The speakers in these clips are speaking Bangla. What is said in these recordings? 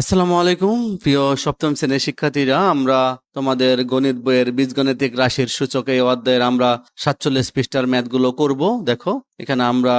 আসসালামু আলাইকুম, প্রিয় সপ্তম শ্রেণির শিক্ষার্থীরা। আমরা তোমাদের গণিত বইয়ের বীজগণিতিক রাশির সূচকে অধ্যায়ের আমরা সাতচল্লিশ পৃষ্ঠার ম্যাথগুলো করব। দেখো, এখানে আমরা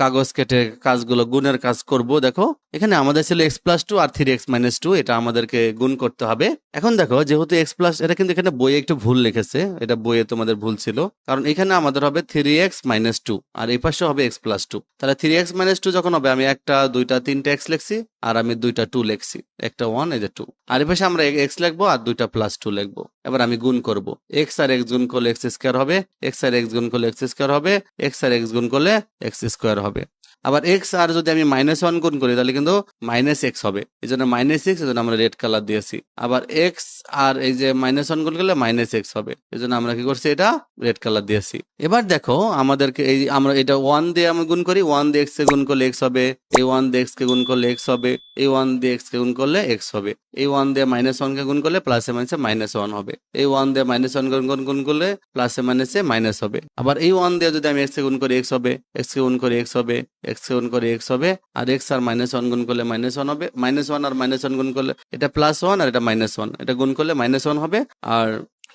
কাগজ কেটে কাজগুলো, গুণের কাজ করব। দেখো, এখানে আমাদের ছিল এক্স প্লাস টু আর থ্রি এক্স মাইনাস টু এটা আমাদেরকে গুণ করতে হবে। এখন দেখো, যেহেতু এক্স প্লাস এটা কিন্তু এখানে বইয়ে একটু ভুল লিখেছে, এটা বইয়ে তোমাদের ভুল ছিল, কারণ এখানে আমাদের হবে থ্রি এক্স মাইনাস টু আর এই পাশে হবে এক্স প্লাস টু তাহলে থ্রি এক্স মাইনাস টু যখন হবে, আমি একটা, দুইটা, তিনটা এক্স লিখছি, আর আমি দুইটা টু লিখছি, একটা ওয়ান এই যে টু আর এই পাশে আমরা এক্স লিখব, আর দুইটা প্লাস টু লিখব। এবার আমি গুণ করব। এক্স আর এক্স গুণ করলে এক্স স্কোয়ার হবে এক্স আর এক্স গুণ করলে এক্স স্কোয়ার হবে এক্স আর এক্স গুণ করলে এক্স স্কোয়ার হবে। আবার এক্স আর যদি আমি মাইনাস ওয়ান গুণ করি, তাহলে কিন্তু মাইনাস এক্স হবে। এই জন্য মাইনাস এক্স এই আমরা রেড কালার দিয়েছি। আবার এক্স আর এই যে মাইনাস ওয়ান গুণ করলে মাইনাস এক্স হবে। এই জন্য আমরা কি করছি, এটা রেড কালার দিয়েছি। এবার দেখো, আমাদেরকে এই আমরা এটা ওয়ান দিয়ে আমি গুণ করি। ওয়ান দিয়ে এক্স কে গুণ করলে এক্স হবে। এই ওয়ান দিয়ে এক্স কে গুণ করলে এক্স হবে। এই ওয়ান দিয়ে এক্স কে গুণ করলে এক্স হবে। এই ওয়ান দিয়ে মাইনাস ওয়ান কে গুণ করলে প্লাসে মাইনাসে মাইনাস ওয়ান হবে। এই ওয়ান দিয়ে মাইনাস ওয়ান গুণ গুণ করলে প্লাসে মাইনাসে মাইনাস হবে। আবার এই ওয়ান দিয়ে যদি আমি এক্স কে গুণ করি এক্স হবে। এক্স কে গুণ করে এক্স হবে এক্স গুণ করে এক্স হবে, আর এক্স আর মাইনাস ওয়ান গুণ করলে মাইনাস ওয়ান হবে মাইনাস ওয়ান আর মাইনাস ওয়ান গুণ করলে, এটা প্লাস ওয়ান আর এটা মাইনাস ওয়ান এটা গুণ করলে মাইনাস ওয়ান হবে, আর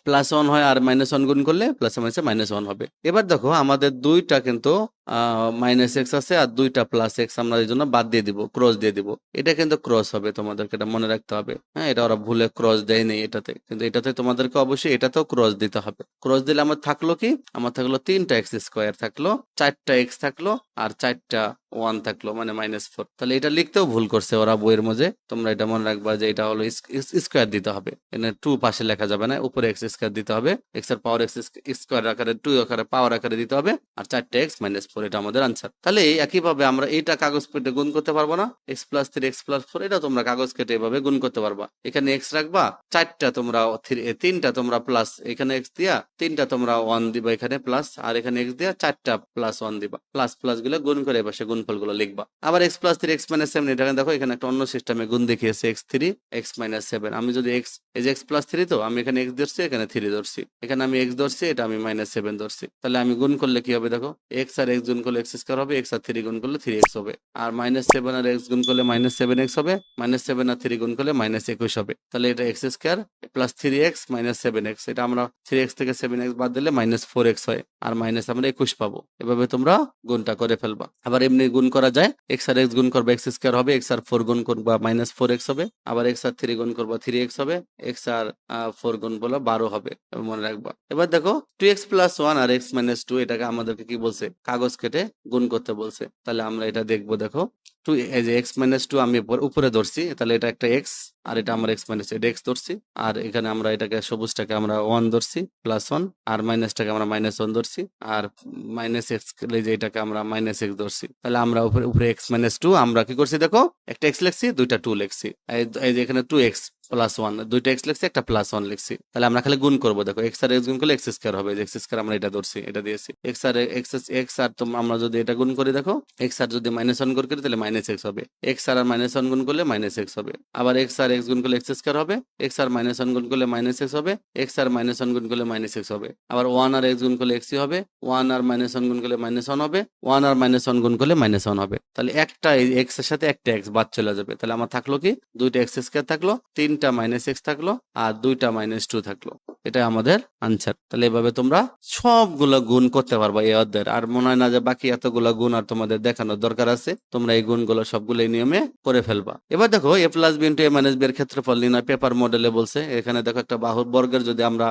প্লাস ওয়ান হয় আর মাইনাস ওয়ান গুণ করলে প্লাস মাইনাসে মাইনাস ওয়ান হবে। এবার দেখো, আমাদের দুইটা কিন্তু মাইনাস এক্স আছে আর দুইটা প্লাস এক্স আমরা এই জন্য বাদ দিয়ে দিব ক্রস দিয়ে দিব। এটা কিন্তু ক্রস হবে তোমাদেরকে, এটা মনে রাখতে হবে। হ্যাঁ এটা ওরা ভুলে ক্রস দেয়নি এটাতে। কিন্তু এটাতে তোমাদেরকে অবশ্যই এটাতেও ক্রস দিতে হবে। ক্রস দিলে আমার থাকল কি? আমার থাকল তিনটা এক্স স্কোয়ার থাকল, চারটা এক্স থাকল আর চারটা ওয়ান থাকল মানে মাইনাস ফোর তাহলে এটা লিখতেও ভুল করছে ওরা বইয়ের মধ্যে। তোমরা এটা মনে রাখবা যে এটা হলো স্কোয়ার দিতে হবে। এখানে টু পাশে লেখা যাবে না, উপরে এক্স স্কোয়ার দিতে হবে। এক্সের পাওয়ার এক্স স্কোয়ার আকারে টু আকারে পাওয়ার আকারে দিতে হবে। আর চারটে এক্স মাইনাস ফোর এটা আমাদের আনসার তাহলে একইভাবে আমরা এইটা কাগজ কেটে গুণ করতে পারব না। X plus three x plus four এটা তোমরা কাগজ কেটে এভাবে গুণ করতে পারবা। এখানে এক্স রাখবা, চারটা তোমরা তিনটা তোমরা প্লাস এখানে এক্স দিয়া তিনটা তোমরা ওয়ান দিবা এখানে প্লাস আর এখানে এক্স দিয়া চারটা প্লাস ওয়ান দিবা। প্লাস প্লাসগুলো গুণ করে এবার সে গুণফলগুলো লিখবা। আবার x plus three x minus seven এটা দেখো, এখানে একটা অন্য সিস্টেমে গুণ দেখিয়েছে x three x minus seven আমি যদি এক্স এই যে এক্স প্লাস থ্রি তো, আমি এখানে এক্স ধরছি, এখানে থ্রি ধরছি। এখানে আমি এক্স ধরছি, এটা আমি মাইনাস সেভেন ধরছি। তাহলে আমি গুণ করলে কি হবে দেখো? এক্স আর এক্স গুণ করলে এক্স স্কোয়ার হবে এক্স আর থ্রি গুণ করলে থ্রি এক্স হবে। আর মাইনাস সেভেন আর এক্স গুণ করলে মাইনাস সেভেন এক্স হবে মাইনাস সেভেন আর থ্রি গুণ করলে মাইনাস একুশ হবে। তাহলে এটা x square plus three x minus seven x এটা আমরা থ্রি এক্স থেকে সেভেন এক্স বাদ দিলে মাইনাস ফোর এক্স হয়, আর মাইনাস আমরা একুশ পাবো। এভাবে তোমরা গুণটা করে ফেলবা। আবার এমনি গুণ করা যায় এক্স আর এক্স গুণ করবা এক্স স্কোয়ার হবে এক্স আর ফোর গুণ করবা মাইনাস ফোর এক্স হবে, আবার এক্স আর থ্রি গুণ করবা থ্রি এক্স হবে এক্স আর ফোর গুণ করলে বারো হবে মনে রাখবা। এবার দেখো টু এক্স প্লাস ওয়ান আর এক্স মাইনাস টু এটাকে আমাদেরকে কি বলছে? কাগজ কেটে গুণ করতে বলছে। তাহলে আমরা এটা দেখব, দেখো। টু, এই যে এক্স মাইনাস টু আমি উপরে ধরছি, তাহলে এটা একটা এক্স, আর এটা আমার এক্স মাইনাস এটা এক্স ধরছি। আর এখানে আমরা এটাকে, সবুজটাকে আমরা ওয়ান ধরছি, প্লাস ওয়ান, আর মাইনাসটাকে আমরা মাইনাস ওয়ান ধরছি, আর মাইনাস এক্স যে এটাকে আমরা মাইনাস এক্স ধরছি। তাহলে আমরা উপরে উপরে এক্স মাইনাস টু, আমরা কি করছি দেখো, একটা এক্স লিখছি, দুইটা টু লিখছি। এই- যে এখানে টু এক্স প্লাস ওয়ান দুইটা এক্স লিখছি, একটা প্লাস ওয়ান লিখছি। তাহলে আমরা খালি গুণ করব। দেখো এক্স আর এক্স গুণ করলে এক্স স্কোয়ার হবে। এক্স স্কোয়ার আমরা এটা ধরছি, এটা দিয়েছি। এক্স আর এক্স এক্স আর তো আমরা যদি এটা গুণ করি, দেখো এক্স আর যদি মাইনাস ওয়ান করে করি, তাহলে মাইনাস এক্স হবে। এক্স আর আর মাইনাস ওয়ান গুণ করলে মাইনাস এক্স হবে। আবার এক্স আর এক্স গুণ করলে এক্স স্কোয়ার হবে। এক্স আর মাইনাস ওয়ান গুণ করলে মাইনাস এক্স হবে। এক্স আর মাইনাস ওয়ান গুণ করলে মাইনাস এক্স হবে। আবার ওয়ান আর এক্স গুণ করলে এক্স হবে? ওয়ান আর মাইনাস ওয়ান গুণ করলে মাইনাস ওয়ান হবে। ওয়ান আর মাইনাস ওয়ান গুণ করলে মাইনাস ওয়ান হবে। তাহলে একটা এক্সের সাথে একটা এক্স বাদ চলে যাবে। তাহলে আমার থাকল কি? দুইটা এক্স স্কোয়ার থাকল তিনটা মাইনাস এক্স থাকল আর দুইটা মাইনাস টু থাকল। এটা আমাদের আনসার তাহলে এভাবে তোমরা সবগুলো গুণ করতে পারবা এই অধ্যায়ের। আর মনে হয় না যে বাকি এতগুলো গুণ আর তোমাদের দেখানোর দরকার আছে। তোমরা এই গুণগুলো সবগুলো নিয়মে করে ফেলবা। এবার দেখো A plus B into A minus B এর ক্ষেত্রফল নির্ণয় পেপার মডেলে বলছে। এখানে দেখো একটা বাহুর বর্গের যদি আমরা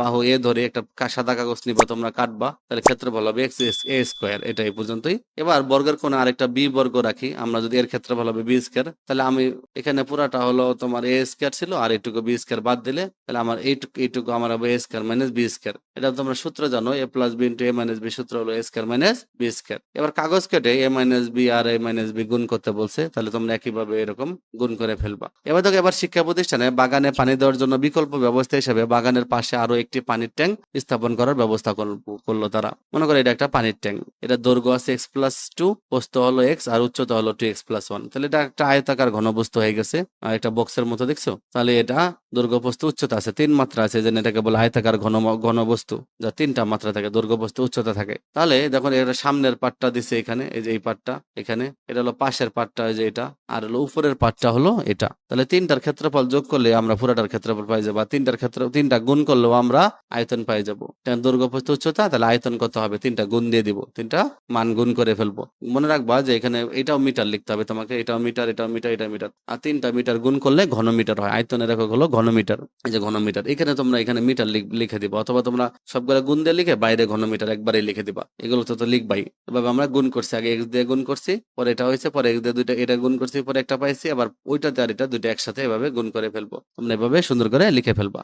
বাহু এ ধরে, একটা সাদা কাগজ নিবা, তোমরা কাটবা। তাহলে ক্ষেত্রফল হবে এক্স এ স্কোয়ার এটা এই পর্যন্তই। এবার বর্গের কোণে আরেকটা বি বর্গ রাখি। আমরা যদি এর ক্ষেত্রফল হবে বি স্কোয়ার তাহলে আমি এখানে পুরাটা হলো তোমার এ স্কোয়ার ছিল, আর এইটুকু বি স্কোয়ার বাদ দিলে, তাহলে আমার এইটুকু এইটুকু আমার হবে A square minus B square এটা তোমরা সূত্র জানো A plus B into A minus B সূত্র হলো A square minus B square এবার কাগজ কেটে এ মাইনাস বি আর এ মাইনাস বি গুণ করতে বলছে, তাহলে তোমরা একইভাবে এরকম গুণ করে ফেলবা। এবার দেখো, এবার শিক্ষা প্রতিষ্ঠানে বাগানে পানি দেওয়ার জন্য বিকল্প ব্যবস্থা হিসেবে বাগানের পাশে আরও একটি পানির ট্যাঙ্ক স্থাপন করার ব্যবস্থা করল তারা। মনে করো এটা একটা পানির ট্যাঙ্ক। এটা দৈর্ঘ্য আছে এক্স প্লাস টু প্রস্থ হলো এক্স আর উচ্চতা হলো টু এক্স প্লাস ওয়ান তাহলে এটা একটা আয়তাকার ঘনবস্তু হয়ে গেছে। আর একটা বক্সের মতো, দেখছ? তাহলে এটা প্রস্থ উচ্চতা আছে, তিন মাত্রা আছে যেন এটাকে বলে আয়তাকার ঘন ঘন বস্তু যা তিনটা মাত্রা থাকে দৈর্ঘ্য বস্তু উচ্চতা থাকে। তাহলে দেখুন এটা সামনের পাটটা দিছে এখানে, এই যে এই পাটটা এখানে, এটা হলো পাশের পাটটা যে এটা, আর হলো উপরের পাটটা হলো এটা। তাহলে তিনটার ক্ষেত্রফল যোগ করলে আমরা পুরাটার ক্ষেত্রফল পাই যাব তিনটার ক্ষেত্র, তিনটা গুণ করলেও আমরা আয়তন পাই যাব। তেমন দৈর্ঘ্য বস্তু উচ্চতা, তাহলে আয়তন কত হবে? তিনটা গুণ দিয়ে দিব, তিনটা মান গুণ করে ফেলব। মনে রাখবা যে এখানে এটাও মিটার লিখতে হবে তোমাকে, এটাও মিটার এটাও মিটার এটা মিটার, আর তিনটা মিটার গুণ করলে ঘন মিটার হয় আয়তনের একক হলো ঘনমিটার, এই যে ঘনমিটার, এখানে তোমরা এখানে মিটার লিখে দিবা, অথবা তোমরা সবগুলা গুণ দিয়ে লিখে বাইরে ঘনমিটার একবারে লিখে দিবা, এগুলো তো তো লিখবাই। এভাবে আমরা গুণ করছি, আগে এক্স দিয়ে গুণ করছি, পরে এটা হয়েছে, পরে এক্স দিয়ে দুইটা, এটা গুণ করছি, পরে একটা পাইছি, আবার ওইটাতে আর এটা দুইটা একসাথে এভাবে গুণ করে ফেলব। তোমরা এভাবে সুন্দর করে লিখে ফেলবা।